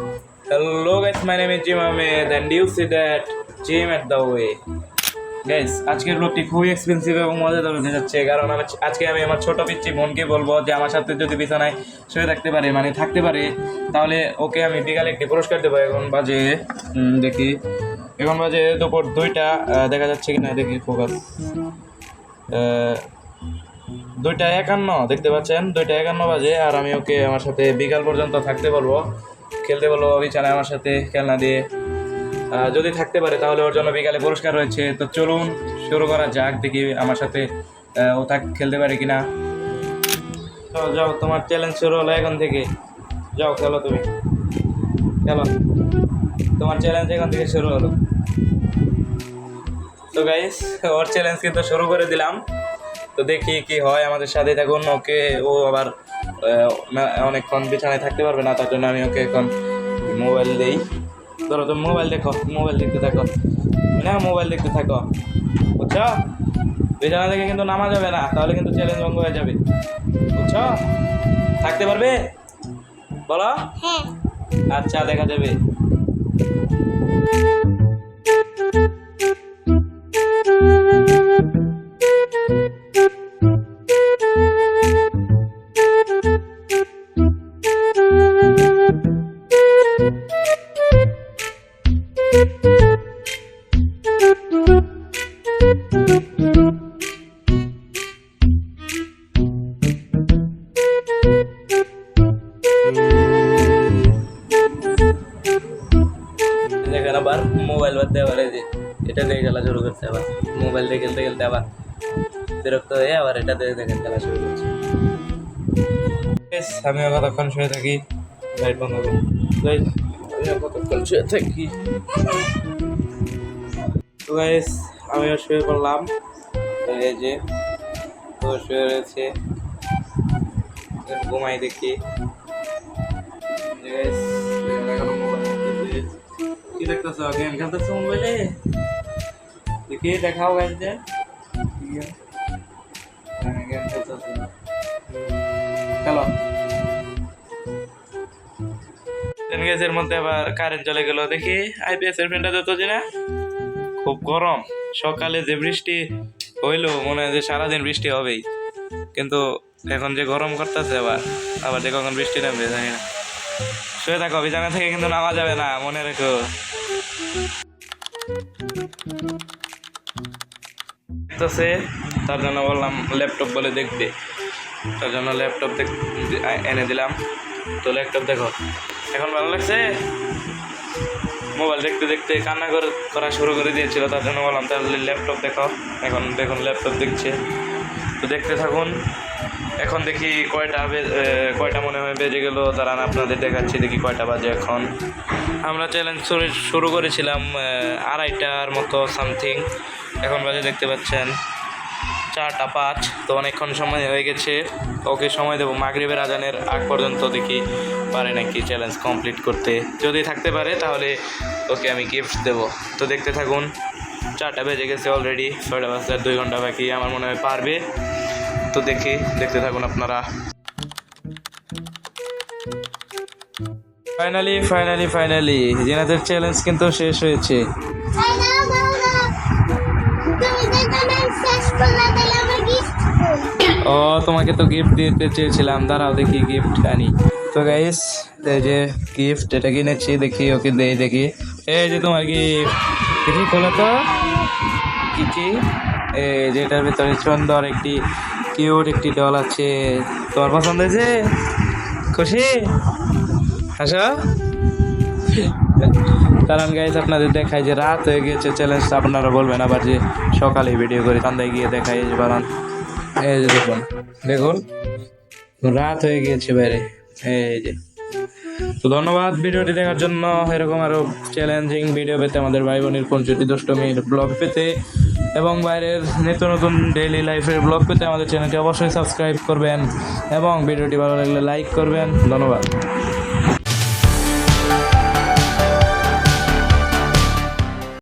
Hello guys, my name is Jim Ahmed and you see that Jim at the way. Guys আজকের ব্লগটি খুবই expensive এবং মজাদার হতে যাচ্ছে কারণ আমি আজকে আমি আমার ছোট পিচ্ছি বোনকে বলব যে আমার সাথে যদি বিছানায় শুয়ে থাকতে পারে মানে থাকতে পারে তাহলে ওকে আমি বিকালে একটি পুরস্কার দেবো। এখন বাজে দেখি। এখন বাজে দুপুর দুইটা দেখা যাচ্ছে কিনা দেখি ফোকাস দুইটা একান্ন দেখতে পাচ্ছেন? দুইটা একান্ন বাজে আর আমি ওকে আমার সাথে বিকাল পর্যন্ত থাকতে বলব। খেলতে বলব বিছানায় আমার সাথে খেলনা দিয়ে। যদি থাকতে পারে, তাহলে ওর জন্য বিকালে পুরস্কার রয়েছে। তো চলুন, শুরু করা যাক, দেখি আমার সাথে ও থাক, খেলতে পারে কিনা। যাও যাও, তোমার চ্যালেঞ্জ শুরু হলো এখন থেকে। যাও, খেলো তুমি। খেলো। তোমার চ্যালেঞ্জ এখন থেকে শুরু হলো। তো গাইস ওর চ্যালেঞ্জ কিন্তু শুরু করে দিলাম। তো দেখি কি হয় আমাদের সাথে থাকুন ওকে ও আবার অনেকক্ষণ বিছানায় থাকতে পারবে না তার জন্য আমি ওকে এখন মোবাইল দিই। ধরো তুমি মোবাইল দেখো মোবাইল দেখতে থাকো। না মোবাইল দেখতে থাকো। বুঝছ? বিছানা থেকে কিন্তু নামা যাবে না তাহলে কিন্তু চ্যালেঞ্জ ভঙ্গ হয়ে যাবে। বুঝছ? থাকতে পারবে? বলো? হ্যাঁ। আচ্ছা দেখা যাবে। দেখেন আবার মোবাইল বাদ দিয়ে যে, এটা দিয়ে খেলা শুরু করছে আবার। মোবাইল দিয়ে খেলতে খেলতে আবার বিরক্ত হয়ে আবার এটা খেলা শুরু করছে। আমি কতক্ষণ শুয়ে থাকি? লাইট বন্ধ করুন Guys, আমি কতক্ষণ শুয়ে থাকি? তো গাইস আমিও শুয়ে পড়লাম। এই যে তো শুয়ে রয়েছে। ঘুমাই দেখি। কি দেখতেছো? গেম খেলতেছো মোবাইলে দেখি দেখাও গাইজ যে গেম খেলতেছো। খেলো। গ্যাসের মধ্যে আবার কারেন্ট চলে গেল। দেখি আইপিএস এর ফ্রেন্ডটা যত যে না, খুব গরম। সকালে যে বৃষ্টি হইল, মনে হয় যে সারাদিন বৃষ্টি হবেই। কিন্তু এখন যে গরম করতেছে আবার আবার যে কখন বৃষ্টি নামবে, জানি না। শুয়ে থাকো, বিছানা থেকে কিন্তু নামা যাবে না, মনে রেখো। দেখতেছে, তার জন্য বললাম ল্যাপটপ বলে দেখবে। তার জন্য ল্যাপটপ দেখ এনে দিলাম। তো ল্যাপটপ দেখো। এখন ভালো লাগছে? মোবাইল দেখতে দেখতে কান্না করে- শুরু করে দিয়েছিল, তার জন্য বললাম, তাহলে ল্যাপটপ দেখো এখন দেখুন, ল্যাপটপ দেখছে। তো দেখতে থাকুন। এখন দেখি কয়টা কয়টা মনে হয় বেজে গেল। দাঁড়ান, আপনাদের দেখাচ্ছি, দেখি কয়টা বাজে এখন। আমরা চ্যালেঞ্জ শুরু করেছিলাম আড়াইটার মতো সামথিং এখন বাজে দেখতে পাচ্ছেন। চারটা পাঁচ তো অনেকক্ষণ সময় হয়ে গেছে। ওকে সময় দেবো। মাগরিবের আজানের আগ পর্যন্ত দেখি পারে নাকি চ্যালেঞ্জ কমপ্লিট করতে। যদি থাকতে পারে, তাহলে ওকে আমি গিফট দেবো। তো দেখতে থাকুন, চারটা বেজে গেছে অলরেডি ছয়টা বাজতে দুই ঘণ্টা বাকি। আমার মনে হয় পারবে। তো দেখি, দেখতে থাকুন আপনারা। ফাইনালি ফাইনালি ফাইনালি জিনাদের চ্যালেঞ্জ কিন্তু শেষ হয়েছে। ও, তোমাকে তো গিফট দিতে চেয়েছিলাম। দাঁড়াও দেখি গিফট আনি। তো গাইস এই যে গিফট এটা কিনেছি, দেখি ওকে দেই দেখি। এই যে তোমার গিফট দেখি, খোলো তো। কি কি? এই যেটার ভিতরে সুন্দর একটি কিউট একটি ডল আছে। তোমার পছন্দ হয়েছে? খুশি? হাসো কারণ গাইজ আপনাদের দেখায় যে রাত হয়ে গেছে। চ্যালেঞ্জ আপনারা বলবেন আবার যে সকালে ভিডিও করে, সন্ধ্যায় গিয়ে দেখাই যে বানান। এই যে দেখুন দেখুন, রাত হয়ে গিয়েছে বাইরে। এই যে। তো ধন্যবাদ ভিডিওটি দেখার জন্য। এরকম আরও চ্যালেঞ্জিং ভিডিও পেতে আমাদের ভাই বোনের পঞ্চটি দুষ্টমির ব্লগ পেতে। এবং বাইরের নিত্য নতুন ডেইলি লাইফের ব্লগ পেতে আমাদের চ্যানেলটি অবশ্যই সাবস্ক্রাইব করবেন। এবং ভিডিওটি ভালো লাগলে লাইক করবেন। ধন্যবাদ।